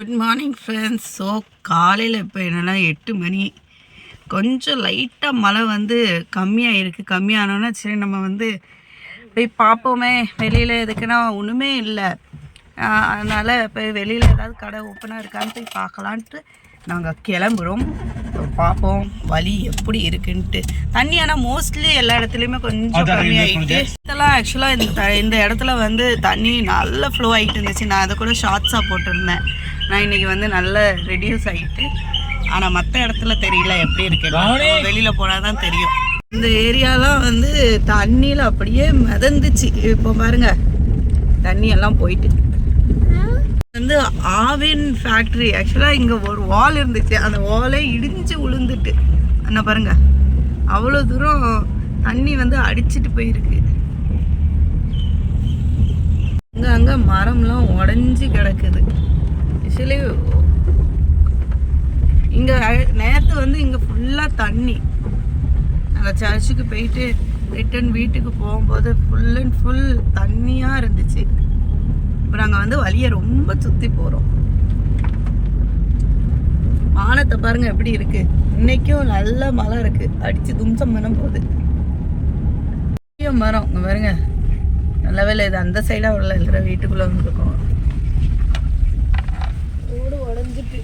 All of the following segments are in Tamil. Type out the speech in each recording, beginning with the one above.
குட் மார்னிங் ஃப்ரெண்ட்ஸ் ஸோ காலையில் இப்போ என்னென்னா எட்டு மணி. கொஞ்சம் லைட்டாக மழை வந்து கம்மியாக இருக்குது கம்மியானோன்னா சரி நம்ம வந்து போய் பார்ப்போமே. வெளியில் எதுக்குன்னா ஒன்றுமே இல்லை. அதனால் இப்போ வெளியில் ஏதாவது கடை ஓப்பனாக இருக்கான்னு போய் பார்க்கலான்ட்டு நாங்கள் கிளம்புறோம். பார்ப்போம் வழி எப்படி இருக்குன்ட்டு. தண்ணி ஆனால் மோஸ்ட்லி எல்லா இடத்துலையுமே கொஞ்சம் கம்மியாயிட்டு. இதெல்லாம் ஆக்சுவலாக இந்த இந்த இடத்துல வந்து தண்ணி நல்ல ஃப்ளோ ஆகிட்டு இருந்துச்சு. நான் அதை கூட ஷார்ட்ஸாக போட்டிருந்தேன். நான் இன்னைக்கு வந்து நல்ல ரெடியூஸ் ஆகிட்டு ஆனால் மற்ற இடத்துல தெரியல எப்படி இருக்கு வெளியில் போனால் தான் தெரியும். இந்த ஏரியாலாம் வந்து தண்ணியில் அப்படியே மிதந்துச்சு. இப்போ பாருங்க தண்ணி எல்லாம் போயிட்டு. வந்து ஆவின் ஃபேக்ட்ரி ஆக்சுவலாக இங்கே ஒரு வால் இருந்துச்சு. அந்த வாலே இடிஞ்சு விழுந்துட்டு அண்ணா பாருங்க அவ்வளோ தூரம் தண்ணி வந்து அடிச்சிட்டு போயிருக்கு. அங்கே அங்கே மரம்லாம் உடஞ்சி கிடக்குது ஆக்சுவலி இங்கே நேற்று வந்து இங்கே ஃபுல்லாக தண்ணி. நாங்கள் சர்ச்சுக்கு போயிட்டு ரிட்டன் வீட்டுக்கு போகும்போது ஃபுல் அண்ட் ஃபுல் தண்ணியாக இருந்துச்சு. இப்போ நாங்கள் வந்து வழியை ரொம்ப சுற்றி போகிறோம் வானத்தை பாருங்க எப்படி இருக்கு. இன்னைக்கும் நல்ல மழை இருக்கு. அடிச்சு தும்சம் பண்ண போகுது பெரிய மரம். இங்க பாருங்க. நல்ல வேலை இது அந்த சைடாக உள்ள இருக்கிற வீட்டுக்குள்ள வந்துருக்கோம். ஓடு உடஞ்சிட்டு.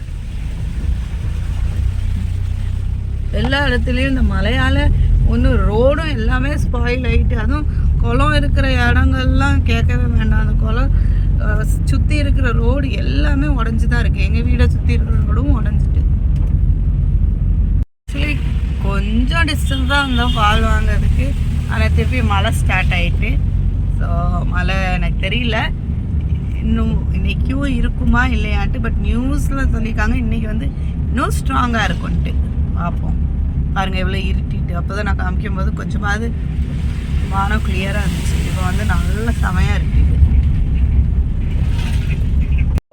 எல்லா இடத்துலையும் இந்த மழையால் ஒன்று ரோடும் எல்லாமே ஸ்பாயில் ஆயிட்டு அதுவும் குளம் இருக்கிற இடங்கள்லாம் கேட்கவே வேண்டாம். அந்த குளம் சுற்றி இருக்கிற ரோடு எல்லாமே உடஞ்சி தான் இருக்குது எங்கள் வீடை சுற்றி இருக்கிற ரோடும் உடஞ்சிட்டு. ஆக்சுவலி கொஞ்சம் டிஸ்டன்ஸ் தான் இருந்தோம் பால் வாங்குறதுக்கு. ஆனால் திருப்பி மழை ஸ்டார்ட் ஆயிட்டு. ஸோ மழை எனக்கு தெரியல. இன்னும் இன்னைக்கும் இருக்குமா இல்லையான்ட்டு பட் நியூஸில் சொல்லியிருக்காங்க. இன்றைக்கி வந்து இன்னும் ஸ்ட்ராங்காக இருக்கும்ன்ட்டு. பார்ப்போம். பாருங்கள் எவ்வளோ இருட்டிட்டு. அப்போ தான் நான் காமிக்கும் போது கொஞ்சமாவது வானம் கிளியராக இருந்துச்சு. இப்போ வந்து நல்ல செமையாக இருக்குது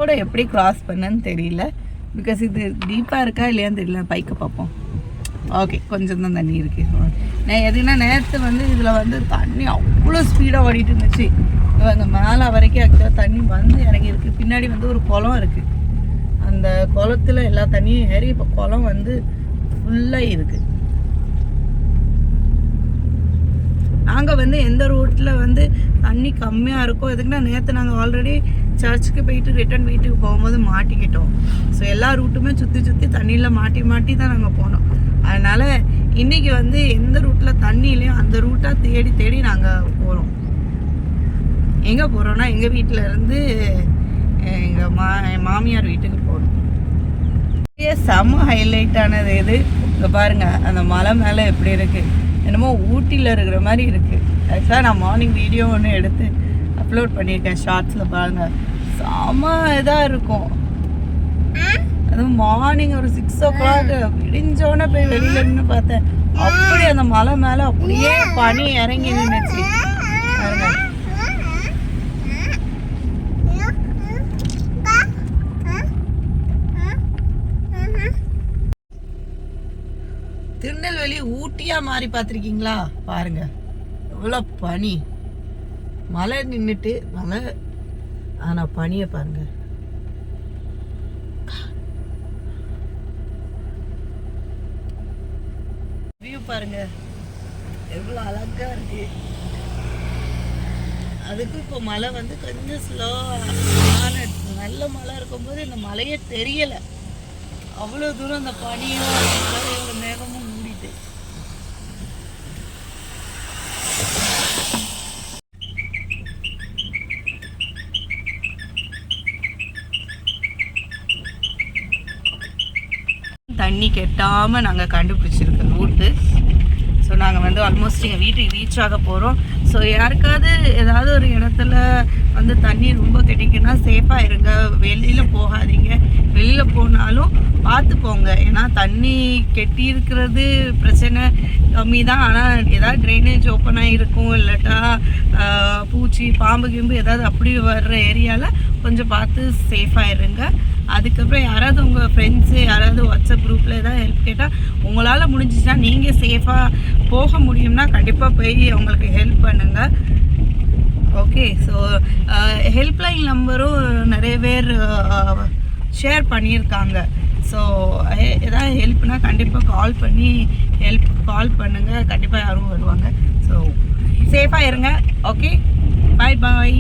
கூட எப்படி கிராஸ் பண்ணேன்னு தெரியல. பிகாஸ் இது டீப்பாக இருக்கா இல்லையான்னு தெரியல. பைக்கை பார்ப்போம். ஓகே கொஞ்சம் தான் தண்ணி இருக்கு. நான் எதுனா நேற்று வந்து இதில் வந்து தண்ணி அவ்வளோ ஸ்பீடாக ஓடிட்டு இருந்துச்சு. இவங்க மேலே வரைக்கும் ஆக்சுவலாக தண்ணி வந்து இறங்கி இருக்குது பின்னாடி வந்து ஒரு குளம் இருக்குது அந்த குளத்துல எல்லா தண்ணியும் ஏறி இப்போ குளம் வந்து ஃபுல்லாக இருக்குது நாங்கள் வந்து எந்த ரூட்டில் வந்து தண்ணி கம்மியாக இருக்கோ எதுக்குன்னா நேற்று நாங்கள் ஆல்ரெடி சர்ச்சுக்கு போயிட்டு ரிட்டர்ன் வீட்டுக்கு போகும்போது மாட்டிக்கிட்டோம். ஸோ எல்லா ரூட்டுமே சுற்றி சுற்றி தண்ணியில் மாட்டி மாட்டி தான் நாங்கள் போனோம். அதனால் இன்றைக்கி வந்து எந்த ரூட்டில் தண்ணி இல்லையோ அந்த ரூட்டாக தேடி தேடி நாங்கள் போகிறோம் எங்கே போகிறோன்னா எங்கள் வீட்டில் இருந்து எங்கள் மா மாமியார் வீட்டுக்கு போகிறோம் செம்ம ஹைலைட் ஆனது எது? இங்கே பாருங்கள் அந்த மலை மேலே எப்படி இருக்குது என்னமோ ஊட்டியில் இருக்கிற மாதிரி இருக்குது ஆக்சுவலாக நான் மார்னிங் வீடியோ ஒன்று எடுத்து அப்லோட் பண்ணியிருக்கேன் ஷார்ட்ஸில் பாருங்கள் செம்ம இதாக இருக்கும். அதுவும் மார்னிங் ஒரு சிக்ஸ் ஓ கிளாக் விடிஞ்சோடனே போய் வெளியில நின்று பார்த்தேன். அப்படி அந்த மலை மேலே அப்படியே பனி இறங்கி நின்றுச்சு பாருங்கள் திருநெல்வேலி ஊட்டியா மாறி பார்த்துருக்கீங்களா? பாருங்க. எவ்வளோ பனி. மழை நின்றுட்டு மழை. ஆனால் பனியை பாருங்க. வியூ பாருங்க. எவ்வளோ அழகா இருக்கு. அதுக்கு இப்போ மழை வந்து கொஞ்சம் ஸ்லோ நல்ல மழை இருக்கும்போது இந்த மழையே தெரியலை. அவ்வளோ தூரம் அந்த பனியும் அந்த தண்ணி கெட்டாமல் நாங்கள் கண்டுபிடிச்சிருக்க ரூட்டு ஸோ நாங்கள் வந்து ஆல்மோஸ்ட் எங்கள் வீட்டுக்கு ரீச் ஆக போகிறோம் ஸோ யாருக்காவது ஏதாவது ஒரு இடத்துல வந்து தண்ணி ரொம்ப கிடைக்குன்னா சேஃபாக இருங்க. வெளியில் போகாதீங்க. வெளியில் போனாலும் பார்த்து போங்க ஏன்னா தண்ணி கெட்டி இருக்கிறது பிரச்சனை கம்மி தான். ஆனால் ஏதாவது ட்ரைனேஜ் ஓப்பனாக இருக்கும் இல்லாட்டா பூச்சி பாம்பு கிம்பு ஏதாவது அப்படி வர்ற ஏரியாவில் கொஞ்சம் பார்த்து சேஃபாக இருங்க அதுக்கப்புறம் யாராவது உங்கள் ஃப்ரெண்ட்ஸு யாராவது வாட்ஸ்அப் குரூப்பில் ஏதாவது ஹெல்ப் கேட்டால் உங்களால் முடிஞ்சிச்சுன்னா நீங்கள் சேஃபாக போக முடியும்னா கண்டிப்பாக போய் அவங்களுக்கு ஹெல்ப் பண்ணுங்கள் ஓகே ஸோ ஹெல்ப்லைன் நம்பரும் நிறைய பேர் ஷேர் பண்ணியிருக்காங்க. ஸோ ஏதாவது ஹெல்ப்னால் கண்டிப்பாக கால் பண்ணி ஹெல்ப் கால் பண்ணுங்கள் கண்டிப்பாக யாரும் வருவாங்க. ஸோ சேஃபாக இருங்க. ஓகே பாய் பாய்